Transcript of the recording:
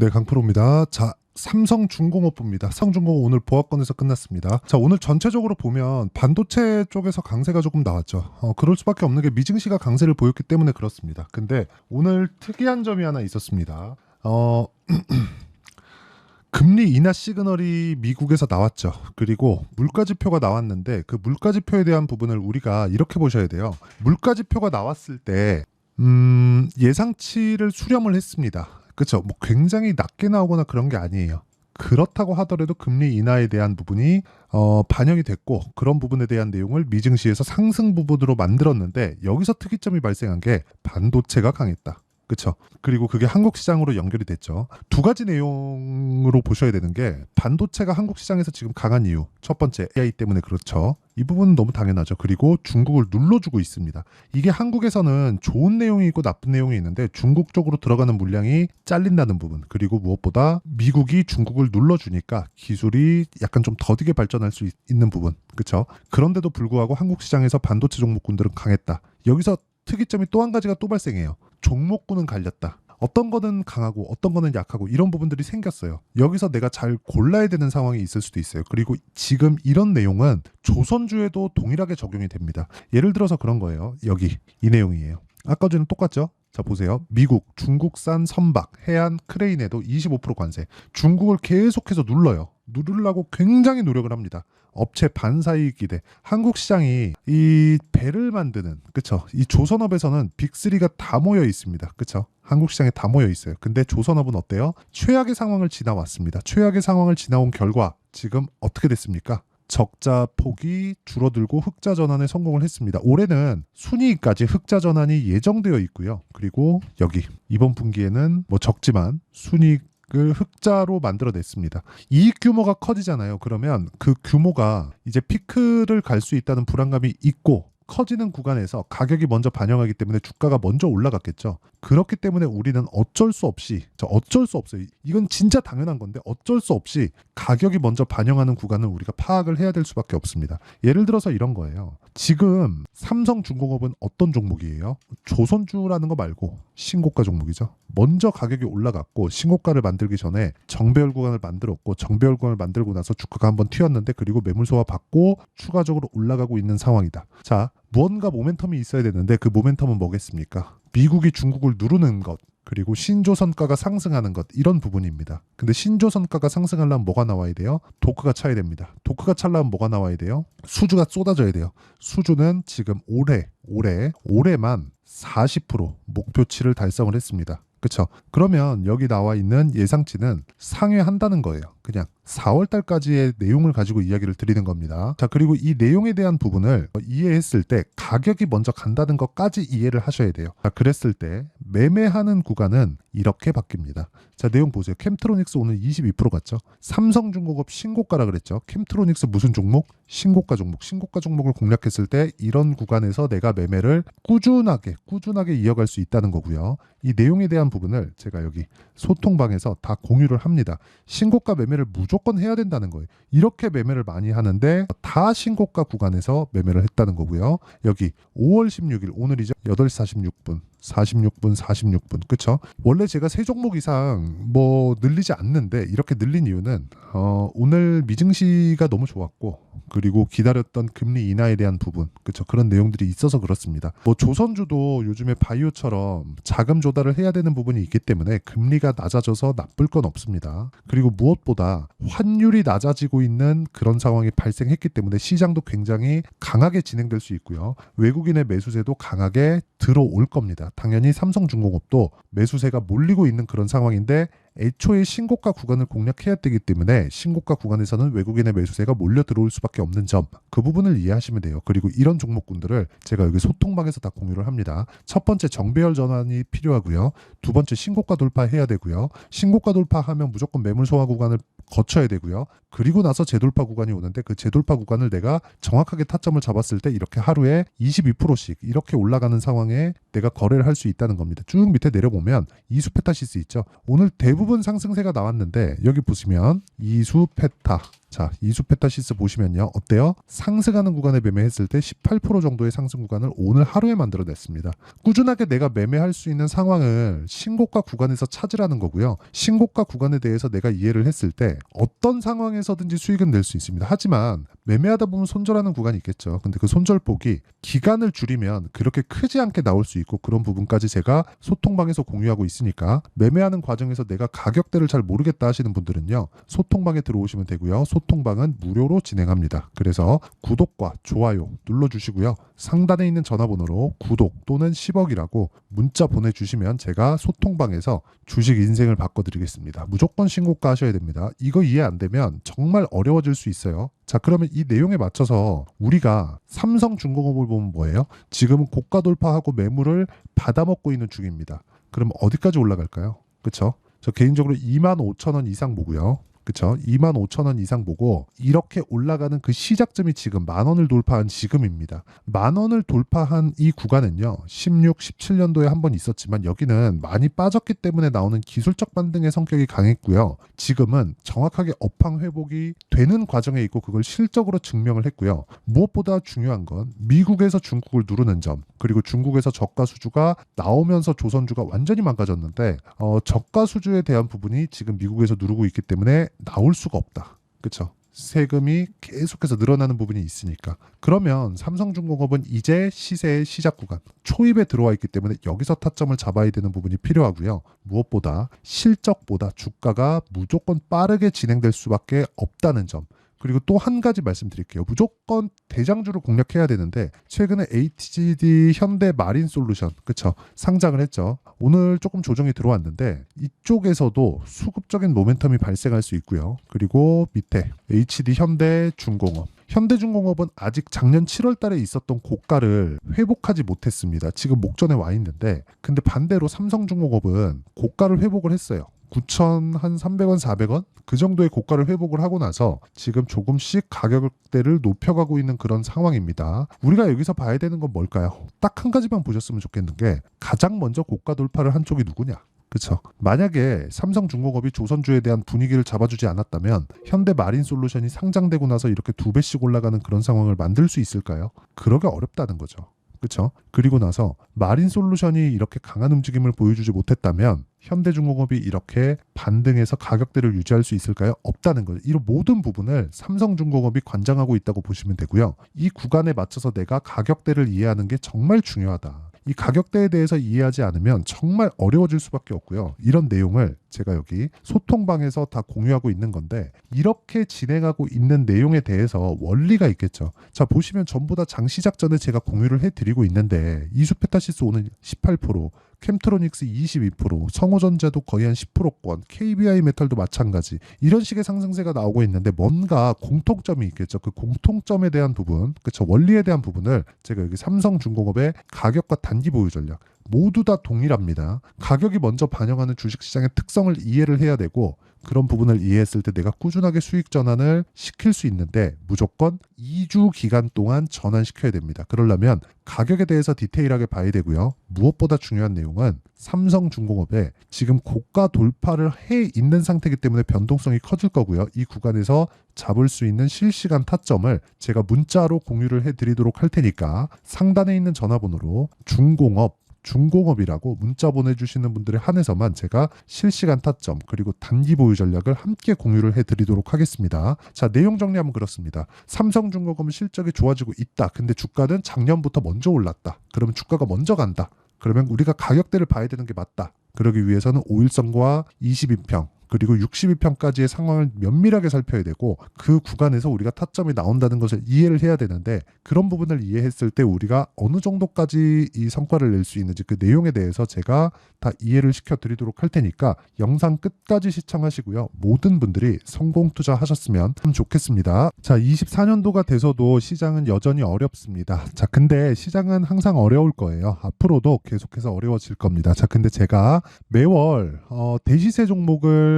네, 강프로입니다. 자, 삼성중공업부입니다. 삼성중공업 오늘 보합권에서 끝났습니다. 자, 오늘 전체적으로 보면 반도체 쪽에서 강세가 조금 나왔죠. 어, 그럴 수밖에 없는 게 미증시가 강세를 보였기 때문에 그렇습니다. 근데 오늘 특이한 점이 하나 있었습니다. 어, 금리 인하 시그널이 미국에서 나왔죠. 그리고 물가 지표가 나왔는데 그 물가 지표에 대한 부분을 우리가 이렇게 보셔야 돼요. 물가 지표가 나왔을 때 음, 예상치를 수렴을 했습니다. 그렇죠. 뭐 굉장히 낮게 나오거나 그런 게 아니에요. 그렇다고 하더라도 금리 인하에 대한 부분이 어, 반영이 됐고 그런 부분에 대한 내용을 미증시에서 상승 부분으로 만들었는데 여기서 특이점이 발생한 게 반도체가 강했다. 그렇죠. 그리고 그게 한국 시장으로 연결이 됐죠. 두 가지 내용으로 보셔야 되는 게 반도체가 한국 시장에서 지금 강한 이유. 첫 번째 AI 때문에 그렇죠. 이 부분은 너무 당연하죠. 그리고 중국을 눌러주고 있습니다. 이게 한국에서는 좋은 내용이 있고 나쁜 내용이 있는데 중국 쪽으로 들어가는 물량이 잘린다는 부분. 그리고 무엇보다 미국이 중국을 눌러주니까 기술이 약간 좀 더디게 발전할 수 있, 는 부분. 그렇죠. 그런데도 불구하고 한국 시장에서 반도체 종목군들은 강했다. 여기서 특이점이 또 한 가지가 또 발생해요. 종목군은 갈렸다. 어떤 거는 강하고 어떤 거는 약하고 이런 부분들이 생겼어요. 여기서 내가 잘 골라야 되는 상황이 있을 수도 있어요. 그리고 지금 이런 내용은 조선주에도 동일하게 적용이 됩니다. 예를 들어서 그런 거예요. 여기 이 내용이에요. 아까 전에 똑같죠? 자 보세요. 미국, 중국산 선박, 해안 크레인에도 25% 관세. 중국을 계속해서 눌러요. 누르려고 굉장히 노력을 합니다. 업체 반사이익 기대. 한국 시장이 이 배를 만드는 그쵸? 이 조선업에서는 빅3가 다 모여 있습니다. 그쵸? 한국 시장에 다 모여 있어요. 근데 조선업은 어때요? 최악의 상황을 지나왔습니다. 최악의 상황을 지나온 결과 지금 어떻게 됐습니까? 적자 폭이 줄어들고 흑자 전환에 성공을 했습니다. 올해는 순이익까지 흑자 전환이 예정되어 있고요. 그리고 여기 이번 분기에는 뭐 적지만 순이익 을 흑자로 만들어냈습니다. 이익 규모가 커지잖아요. 그러면 그 규모가 이제 피크를 갈 수 있다는 불안감이 있고 커지는 구간에서 가격이 먼저 반영하기 때문에 주가가 먼저 올라갔겠죠. 그렇기 때문에 우리는 어쩔 수 없이 저 어쩔 수 없어요. 이건 진짜 당연한 건데 어쩔 수 없이 가격이 먼저 반영하는 구간을 우리가 파악을 해야 될 수밖에 없습니다. 예를 들어서 이런 거예요. 지금 삼성중공업은 어떤 종목이에요? 조선주라는 거 말고 신고가 종목이죠. 먼저 가격이 올라갔고 신고가를 만들기 전에 정배열 구간을 만들었고 정배열 구간을 만들고 나서 주가가 한번 튀었는데 그리고 매물 소화 받고 추가적으로 올라가고 있는 상황이다. 자, 무언가 모멘텀이 있어야 되는데 그 모멘텀은 뭐겠습니까? 미국이 중국을 누르는 것, 그리고 신조선가가 상승하는 것 이런 부분입니다. 근데 신조선가가 상승하려면 뭐가 나와야 돼요? 도크가 차야 됩니다. 도크가 차려면 뭐가 나와야 돼요? 수주가 쏟아져야 돼요. 수주는 지금 올해 올해 올해만 40% 목표치를 달성을 했습니다. 그렇죠? 그러면 여기 나와 있는 예상치는 상회한다는 거예요. 그냥 4월 달까지의 내용을 가지고 이야기를 드리는 겁니다. 자, 그리고 이 내용에 대한 부분을 이해했을 때 가격이 먼저 간다는 것까지 이해를 하셔야 돼요. 자, 그랬을 때 매매하는 구간은 이렇게 바뀝니다. 자, 내용 보세요. 캠트로닉스 오늘 22% 갔죠. 삼성중공업 신고가라 그랬죠. 캠트로닉스 무슨 종목? 신고가 종목. 신고가 종목을 공략했을 때 이런 구간에서 내가 매매를 꾸준하게 꾸준하게 이어갈 수 있다는 거고요. 이 내용에 대한 부분을 제가 여기 소통방에서 다 공유를 합니다. 신고가 매매를 무조건 해야 된다는 거예요. 이렇게 매매를 많이 하는데 다 신고가 구간에서 매매를 했다는 거고요. 여기 5월 16일 오늘이죠. 8시 46분 46분, 46분, 그쵸? 원래 제가 세 종목 이상 뭐 늘리지 않는데 이렇게 늘린 이유는 어, 오늘 미증시가 너무 좋았고 그리고 기다렸던 금리 인하에 대한 부분, 그쵸? 그런 내용들이 있어서 그렇습니다. 뭐 조선주도 요즘에 바이오처럼 자금 조달을 해야 되는 부분이 있기 때문에 금리가 낮아져서 나쁠 건 없습니다. 그리고 무엇보다 환율이 낮아지고 있는 그런 상황이 발생했기 때문에 시장도 굉장히 강하게 진행될 수 있고요. 외국인의 매수세도 강하게 들어올 겁니다. 당연히 삼성중공업도 매수세가 몰리고 있는 그런 상황인데 애초에 신고가 구간을 공략해야 되기 때문에 신고가 구간에서는 외국인의 매수세가 몰려 들어올 수밖에 없는 점 그 부분을 이해하시면 돼요. 그리고 이런 종목군들을 제가 여기 소통방에서 다 공유를 합니다. 첫 번째 정배열 전환이 필요하고요. 두 번째 신고가 돌파해야 되고요. 신고가 돌파하면 무조건 매물 소화 구간을 거쳐야 되고요. 그리고 나서 재돌파 구간이 오는데 그 재돌파 구간을 내가 정확하게 타점을 잡았을 때 이렇게 하루에 22%씩 이렇게 올라가는 상황에 내가 거래를 할 수 있다는 겁니다. 쭉 밑에 내려보면 이수 페타시스 있죠. 오늘 대부분 상승세가 나왔는데 여기 보시면 이수 페타 자, 이수 페타시스 보시면요. 어때요? 상승하는 구간에 매매했을 때 18% 정도의 상승 구간을 오늘 하루에 만들어냈습니다. 꾸준하게 내가 매매할 수 있는 상황을 신고가 구간에서 찾으라는 거고요. 신고가 구간에 대해서 내가 이해를 했을 때 어떤 상황에서든지 수익은 낼 수 있습니다. 하지만 매매하다 보면 손절하는 구간이 있겠죠. 근데 그 손절폭이 기간을 줄이면 그렇게 크지 않게 나올 수 있고 그런 부분까지 제가 소통방에서 공유하고 있으니까 매매하는 과정에서 내가 가격대를 잘 모르겠다 하시는 분들은요. 소통방에 들어오시면 되고요. 소통방은 무료로 진행합니다. 그래서 구독과 좋아요 눌러주시고요. 상단에 있는 전화번호로 구독 또는 10억이라고 문자 보내주시면 제가 소통방에서 주식 인생을 바꿔드리겠습니다. 무조건 신고가 하셔야 됩니다. 이거 이해 안 되면 정말 어려워질 수 있어요. 자, 그러면 이 내용에 맞춰서 우리가 삼성중공업을 보면 뭐예요? 지금은 고가 돌파하고 매물을 받아먹고 있는 중입니다. 그럼 어디까지 올라갈까요? 그쵸? 저 개인적으로 2만 5천 원 이상 보고요. 그쵸? 2만 5천 원 이상 보고 이렇게 올라가는 그 시작점이 지금 만 원을 돌파한 지금입니다. 만 원을 돌파한 이 구간은요. 16, 17년도에 한 번 있었지만 여기는 많이 빠졌기 때문에 나오는 기술적 반등의 성격이 강했고요. 지금은 정확하게 업황 회복이 되는 과정에 있고 그걸 실적으로 증명을 했고요. 무엇보다 중요한 건 미국에서 중국을 누르는 점 그리고 중국에서 저가 수주가 나오면서 조선주가 완전히 망가졌는데 어, 저가 수주에 대한 부분이 지금 미국에서 누르고 있기 때문에 나올 수가 없다. 그렇죠? 세금이 계속해서 늘어나는 부분이 있으니까. 그러면 삼성중공업은 이제 시세의 시작 구간, 초입에 들어와 있기 때문에 여기서 타점을 잡아야 되는 부분이 필요하고요. 무엇보다 실적보다 주가가 무조건 빠르게 진행될 수밖에 없다는 점. 그리고 또 한 가지 말씀드릴게요. 무조건 대장주를 공략해야 되는데 최근에 HGD 현대 마린 솔루션 그쵸 상장을 했죠. 오늘 조금 조정이 들어왔는데 이쪽에서도 수급적인 모멘텀이 발생할 수 있고요. 그리고 밑에 HD 현대 중공업 현대중공업은 아직 작년 7월 달에 있었던 고가를 회복하지 못했습니다. 지금 목전에 와 있는데 근데 반대로 삼성중공업은 고가를 회복을 했어요. 9천 한 300원, 400원 그 정도의 고가를 회복을 하고 나서 지금 조금씩 가격대를 높여가고 있는 그런 상황입니다. 우리가 여기서 봐야 되는 건 뭘까요? 딱 한 가지만 보셨으면 좋겠는 게 가장 먼저 고가 돌파를 한 쪽이 누구냐? 그렇죠. 만약에 삼성중공업이 조선주에 대한 분위기를 잡아주지 않았다면 현대 마린 솔루션이 상장되고 나서 이렇게 두 배씩 올라가는 그런 상황을 만들 수 있을까요? 그러기 어렵다는 거죠. 그렇죠? 그리고 나서 마린 솔루션이 이렇게 강한 움직임을 보여주지 못했다면 현대중공업이 이렇게 반등해서 가격대를 유지할 수 있을까요? 없다는 거죠. 이런 모든 부분을 삼성중공업이 관장하고 있다고 보시면 되고요. 이 구간에 맞춰서 내가 가격대를 이해하는 게 정말 중요하다. 이 가격대에 대해서 이해하지 않으면 정말 어려워질 수밖에 없고요. 이런 내용을 제가 여기 소통방에서 다 공유하고 있는 건데 이렇게 진행하고 있는 내용에 대해서 원리가 있겠죠. 자 보시면 전부 다 장 시작 전에 제가 공유를 해드리고 있는데 이수페타시스 오늘 18%, 캠트로닉스 22%, 성호전자도 거의 한 10%권, KBI 메탈도 마찬가지 이런 식의 상승세가 나오고 있는데 뭔가 공통점이 있겠죠. 그 공통점에 대한 부분, 그쵸 원리에 대한 부분을 제가 여기 삼성중공업의 가격과 단기 보유 전략 모두 다 동일합니다. 가격이 먼저 반영하는 주식시장의 특성을 이해를 해야 되고 그런 부분을 이해했을 때 내가 꾸준하게 수익 전환을 시킬 수 있는데 무조건 2주 기간 동안 전환시켜야 됩니다. 그러려면 가격에 대해서 디테일하게 봐야 되고요. 무엇보다 중요한 내용은 삼성중공업에 지금 고가 돌파를 해 있는 상태이기 때문에 변동성이 커질 거고요. 이 구간에서 잡을 수 있는 실시간 타점을 제가 문자로 공유를 해드리도록 할 테니까 상단에 있는 전화번호로 중공업 중공업이라고 문자 보내주시는 분들에 한해서만 제가 실시간 타점 그리고 단기 보유 전략을 함께 공유를 해드리도록 하겠습니다. 자 내용 정리하면 그렇습니다. 삼성중공업은 실적이 좋아지고 있다. 근데 주가는 작년부터 먼저 올랐다. 그러면 주가가 먼저 간다. 그러면 우리가 가격대를 봐야 되는 게 맞다. 그러기 위해서는 5일선과 22평 그리고 62평까지의 상황을 면밀하게 살펴야 되고 그 구간에서 우리가 타점이 나온다는 것을 이해를 해야 되는데 그런 부분을 이해했을 때 우리가 어느 정도까지 이 성과를 낼 수 있는지 그 내용에 대해서 제가 다 이해를 시켜 드리도록 할 테니까 영상 끝까지 시청하시고요. 모든 분들이 성공 투자하셨으면 참 좋겠습니다. 자, 24년도가 돼서도 시장은 여전히 어렵습니다. 자, 근데 시장은 항상 어려울 거예요. 앞으로도 계속해서 어려워질 겁니다. 자, 근데 제가 매월 어, 대시세 종목을